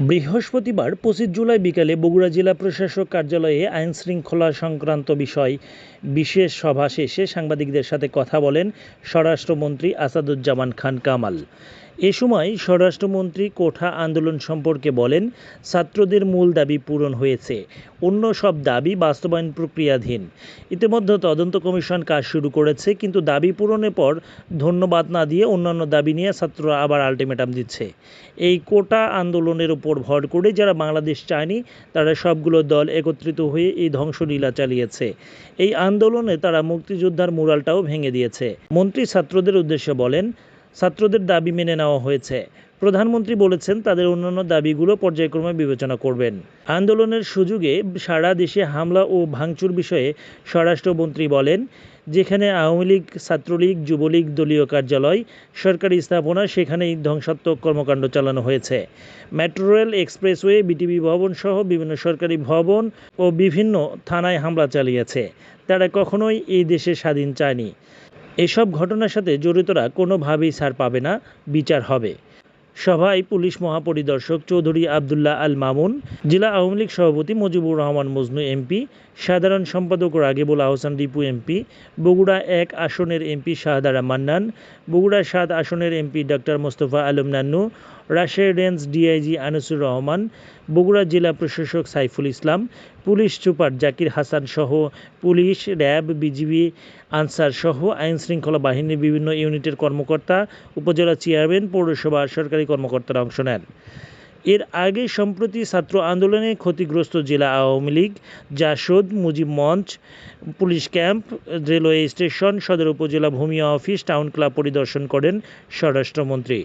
বৃহস্পতিবার পঁচিশ জুলাই বিকালে বগুড়া জেলা প্রশাসক কার্যালয়ে আইন শৃঙ্খলা সংক্রান্ত বিষয় বিশেষ সভা শেষে সাংবাদিকদের সাথে কথা বলেন স্বরাষ্ট্রমন্ত্রী আসাদুজ্জামান খান কামাল। এ সময় স্বরাষ্ট্রমন্ত্রী কোঠা আন্দোলন সম্পর্কে বলেন, ছাত্রদের মূল দাবি পূরণ হয়েছে, অন্য সব দাবি বাস্তবায়ন প্রক্রিয়াধীন। ইতিমধ্যে তদন্ত কমিশন কাজ শুরু করেছে, কিন্তু দাবি পূরণের পর ধন্যবাদ না দিয়ে অন্যান্য দাবি নিয়ে ছাত্ররা আবার আলটিমেটাম দিচ্ছে। এই কোটা আন্দোলনের উপর ভর করে যারা বাংলাদেশ চায়নি, তারা সবগুলো দল একত্রিত হয়ে এই ধ্বংসলীলা চালিয়েছে। এই আন্দোলনে তারা মুক্তিযোদ্ধার মুরালটাও ভেঙে দিয়েছে। মন্ত্রী ছাত্রদের উদ্দেশ্যে বলেন ছাত্রদের দাবি মেনে নেওয়া হয়েছে। প্রধানমন্ত্রী বলেছেন, তাদের অন্যান্য দাবিগুলো পর্যায়ক্রমে বিবেচনা করবেন। আন্দোলনের সুযোগে সারা দেশে হামলা ও ভাঙচুর বিষয়ে স্বরাষ্ট্রমন্ত্রী বলেন, যেখানে আওয়ামী লীগ, ছাত্রলীগ, যুবলীগ, দলীয় কার্যালয়, সরকারি স্থাপনা, সেখানেই ধ্বংসাত্মক কর্মকাণ্ড চালানো হয়েছে। মেট্রো রেল, এক্সপ্রেসওয়ে, বিটিভি ভবন সহ বিভিন্ন সরকারি ভবন ও বিভিন্ন থানায় হামলা চালিয়েছে। তারা কখনোই এই দেশে স্বাধীন চায়নি। এসব ঘটনার সাথে জড়িতরা কোনোভাবেই ছাড় পাবে না বিচার হবে। সভায় পুলিশ মহাপরিদর্শক চৌধুরী আবদুল্লাহ আল মামুন, জেলা আওয়ামী লীগ সভাপতি মুজিবুর রহমান মজনু এমপি, সাধারণ সম্পাদক রাগিবুল আহসান রিপু এমপি, বগুড়া এক আসনের এমপি শাহদারা মান্নান, বগুড়া সাত আসনের MP doctor Mostafa Alam Nannu Rajshahi range DIG Anisur Rahman, Bogura জেলা প্রশাসক সাইফুল ইসলাম, পুলিশ সুপার জাকির হাসান সহ পুলিশ, র্যাব, বিজিবি, আনসার সহ আইন শৃঙ্খলা বাহিনীর বিভিন্ন ইউনিটের কর্মকর্তা, উপজেলা চেয়ারম্যান, পৌরসভা সরকারি কর্মকর্তারা অংশ নেন। এর আগে সম্প্রতি ছাত্র আন্দোলনে ক্ষতিগ্রস্ত জেলা আওয়ামী লীগ, জাসদ, মুজিব মঞ্চ, পুলিশ ক্যাম্প, রেলওয়ে স্টেশন, সদর উপজেলা ভূমি অফিস, টাউন ক্লাব পরিদর্শন করেন স্বরাষ্ট্রমন্ত্রী।